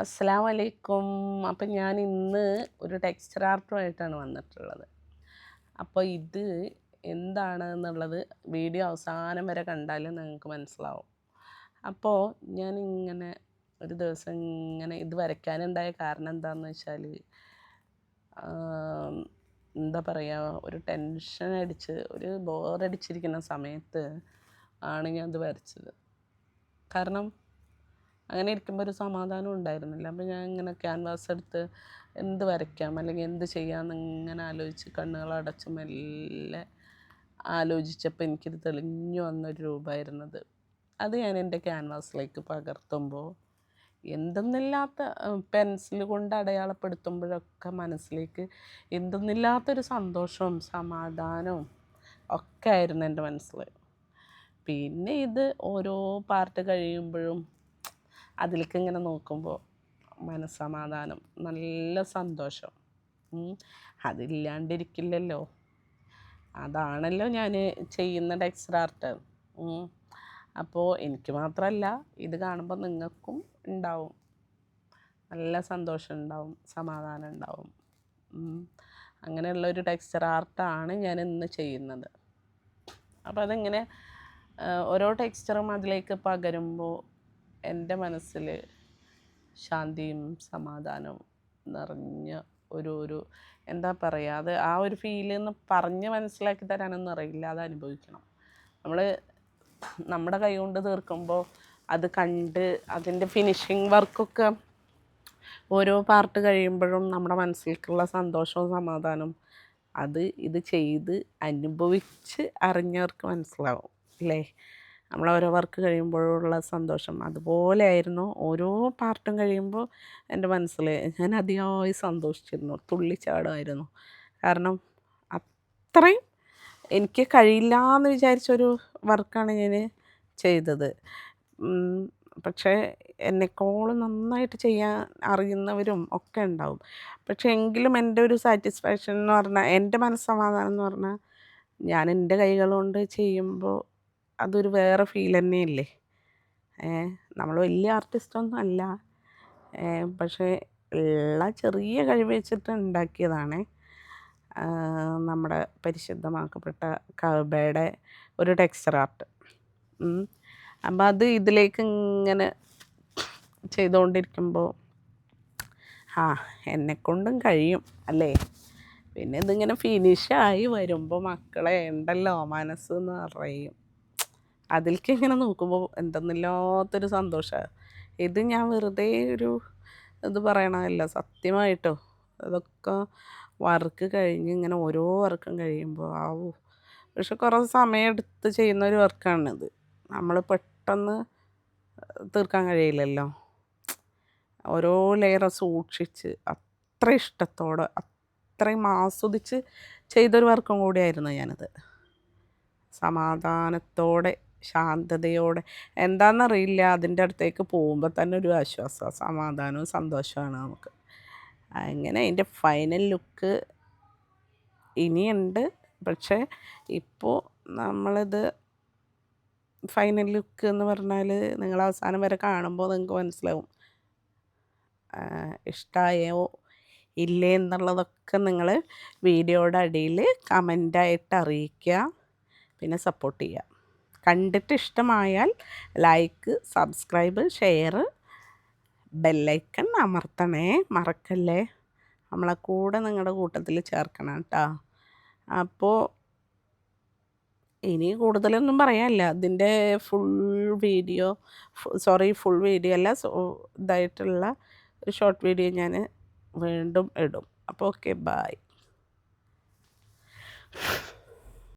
അസ്സലാം വലൈക്കും അപ്പം ഞാൻ ഇന്ന് ഒരു ടെക്സ്ചർ ആർട്ടുമായിട്ടാണ് വന്നിട്ടുള്ളത്. അപ്പോൾ ഇത് എന്താണ് എന്നുള്ളത് വീഡിയോ അവസാനം വരെ കണ്ടാൽ നിങ്ങൾക്ക് മനസ്സിലാവും. അപ്പോൾ ഞാൻ ഇങ്ങനെ ഒരു ദിവസം ഇങ്ങനെ ഇത് വരയ്ക്കാനുണ്ടായ കാരണം എന്താണെന്ന് വെച്ചാൽ എന്താ പറയുക ഒരു ടെൻഷൻ അടിച്ച് ഒരു ബോറടിച്ചിരിക്കുന്ന സമയത്ത് ആണ് ഞാൻ ഇത് വരച്ചത്. കാരണം അങ്ങനെ ഇരിക്കുമ്പോൾ ഒരു സമാധാനം ഉണ്ടായിരുന്നില്ല. അപ്പോൾ ഞാൻ ഇങ്ങനെ ക്യാൻവാസ് എടുത്ത് എന്ത് വരയ്ക്കാം? അല്ലെങ്കിൽ എന്ത് ചെയ്യാമെന്ന് ഇങ്ങനെ ആലോചിച്ച് കണ്ണുകൾ അടച്ച് മെല്ലെ ആലോചിച്ചപ്പോൾ എനിക്കിത് തെളിഞ്ഞു വന്നൊരു രൂപമായിരുന്നത് അത് ഞാൻ എന്റെ ക്യാൻവാസിലേക്ക് പകർത്തുമ്പോൾ എന്തെന്നില്ലാത്ത പെൻസിൽ കൊണ്ട് അടയാളപ്പെടുത്തുമ്പോഴൊക്കെ മനസ്സിലേക്ക് എന്തെന്നില്ലാത്തൊരു സന്തോഷവും സമാധാനവും ഒക്കെ ആയിരുന്നു എന്റെ മനസ്സിൽ പിന്നെ ഇത് ഓരോ പാർട്ട് കഴിയുമ്പോഴും അതിലേക്ക് ഇങ്ങനെ നോക്കുമ്പോൾ മനസ്സമാധാനം നല്ല സന്തോഷം. അതില്ലാണ്ടിരിക്കില്ലല്ലോ. അതാണല്ലോ ഞാൻ ചെയ്യുന്ന ടെക്സ്റ്റർ ആർട്ട് അപ്പോൾ എനിക്ക് മാത്രമല്ല ഇത് കാണുമ്പോൾ നിങ്ങൾക്കും ഉണ്ടാവും. നല്ല സന്തോഷം ഉണ്ടാവും സമാധാനം ഉണ്ടാവും. അങ്ങനെയുള്ള ഒരു ടെക്സ്ചർ ആർട്ടാണ് ഞാൻ ഇന്ന് ചെയ്യുന്നത്. അപ്പോൾ അതിങ്ങനെ ഓരോ ടെക്സ്ചറും അതിലേക്ക് പകരുമ്പോൾ എന്റെ മനസ്സിൽ ശാന്തിയും സമാധാനവും നിറഞ്ഞ ഒരു ഒരു എന്താ പറയുക അത് ആ ഒരു ഫീലെന്ന് പറഞ്ഞ് മനസ്സിലാക്കി തരാനൊന്നും അറിയില്ല. അത് അനുഭവിക്കണം. നമ്മൾ നമ്മുടെ കൈ കൊണ്ട് തീർക്കുമ്പോൾ അത് കണ്ട് അതിന്റെ ഫിനിഷിങ് വർക്കൊക്കെ ഓരോ പാർട്ട് കഴിയുമ്പോഴും നമ്മുടെ മനസ്സിലേക്കുള്ള സന്തോഷവും സമാധാനവും അത് ഇത് ചെയ്ത് അനുഭവിച്ച് അറിഞ്ഞവർക്ക് മനസ്സിലാവും അല്ലേ? നമ്മൾ ഓരോ വർക്ക് കഴിയുമ്പോഴുള്ള സന്തോഷം. അതുപോലെ ആയിരുന്നു ഓരോ പാർട്ടും കഴിയുമ്പോൾ എന്റെ മനസ്സിൽ ഞാൻ അതിയായി സന്തോഷിച്ചിരുന്നു. തുള്ളിച്ചാടുമായിരുന്നു. കാരണം അത്രയും എനിക്ക് കഴിയില്ല എന്ന് വിചാരിച്ചൊരു വർക്കാണ് ഞാൻ ചെയ്തത്. പക്ഷേ എന്നെക്കോളും നന്നായിട്ട് ചെയ്യാൻ അറിയുന്നവരും ഒക്കെ ഉണ്ടാവും. പക്ഷേ എങ്കിലും എന്റെ ഒരു സാറ്റിസ്ഫാക്ഷൻ എന്ന് പറഞ്ഞാൽ എന്റെ മനസ്സമാധാനം എന്ന് പറഞ്ഞാൽ ഞാൻ എന്റെ കൈകൾ കൊണ്ട് ചെയ്യുമ്പോൾ അതൊരു വേറെ ഫീൽ തന്നെയല്ലേ? നമ്മൾ വലിയ ആർട്ടിസ്റ്റൊന്നും അല്ല. പക്ഷേ ഉള്ള ചെറിയ കഴിവ് വെച്ചിട്ട് ഉണ്ടാക്കിയതാണ് നമ്മുടെ പരിശുദ്ധമാക്കപ്പെട്ട കബയുടെ ഒരു ടെക്സ്ചർ ആർട്ട് അപ്പം അത് ഇതിലേക്ക് ഇങ്ങനെ ചെയ്തുകൊണ്ടിരിക്കുമ്പോൾ ആ എന്നെക്കൊണ്ടും കഴിയും അല്ലേ? പിന്നെ ഇതിങ്ങനെ ഫിനിഷായി വരുമ്പോൾ മക്കളെ ഉണ്ടല്ലോ മനസ്സ് എന്ന് പറയും അതിലേക്ക് ഇങ്ങനെ നോക്കുമ്പോൾ എന്തെന്നില്ലാത്തൊരു സന്തോഷമാണ് ഇത് ഞാൻ വെറുതെ ഒരു ഇത് പറയണമല്ല സത്യമായിട്ടോ. അതൊക്കെ വർക്ക് കഴിഞ്ഞ് ഇങ്ങനെ ഓരോ വർക്കും കഴിയുമ്പോൾ ആവൂ പക്ഷെ കുറേ സമയമെടുത്ത് ചെയ്യുന്ന ഒരു വർക്കാണിത്. നമ്മൾ പെട്ടെന്ന് തീർക്കാൻ കഴിയില്ലല്ലോ. ഓരോ ലെയർ സൂക്ഷിച്ച് അത്ര ഇഷ്ടത്തോടെ അത്രയും ആസ്വദിച്ച് ചെയ്തൊരു വർക്കും കൂടിയായിരുന്നു ഞാനത്. സമാധാനത്തോടെ ശാന്തതയോടെ. എന്താണെന്നറിയില്ല അതിന്റെ അടുത്തേക്ക് പോകുമ്പോൾ തന്നെ ഒരു ആശ്വാസം സമാധാനവും സന്തോഷമാണ് നമുക്ക്. അങ്ങനെ അതിന്റെ ഫൈനൽ ലുക്ക് ഇനിയുണ്ട്. പക്ഷേ ഇപ്പോൾ നമ്മളിത് ഫൈനൽ ലുക്ക് എന്ന് പറഞ്ഞാൽ നിങ്ങൾ അവസാനം വരെ കാണുമ്പോൾ നിങ്ങൾക്ക് മനസ്സിലാവും. ഇഷ്ടമായോ ഇല്ലേ എന്നുള്ളതൊക്കെ നിങ്ങൾ വീഡിയോയുടെ അടിയിൽ കമന്റായിട്ട് അറിയിക്കുക. പിന്നെ സപ്പോർട്ട് ചെയ്യുക. കണ്ടിട്ട് ഇഷ്ടമായാൽ like subscribe share bell icon അമർത്തണേ. മറക്കല്ലേ? നമ്മളെ കൂടെ നിങ്ങളുടെ കൂട്ടത്തിൽ ചേർക്കണം കേട്ടോ. അപ്പോൾ ഇനി കൂടുതലൊന്നും പറയാനില്ല. അതിന്റെ full video sorry full video അല്ല ഇതായിട്ടുള്ള ഷോർട്ട് വീഡിയോ ഞാൻ വീണ്ടും ഇടും. അപ്പോൾ ഓക്കെ ബായ്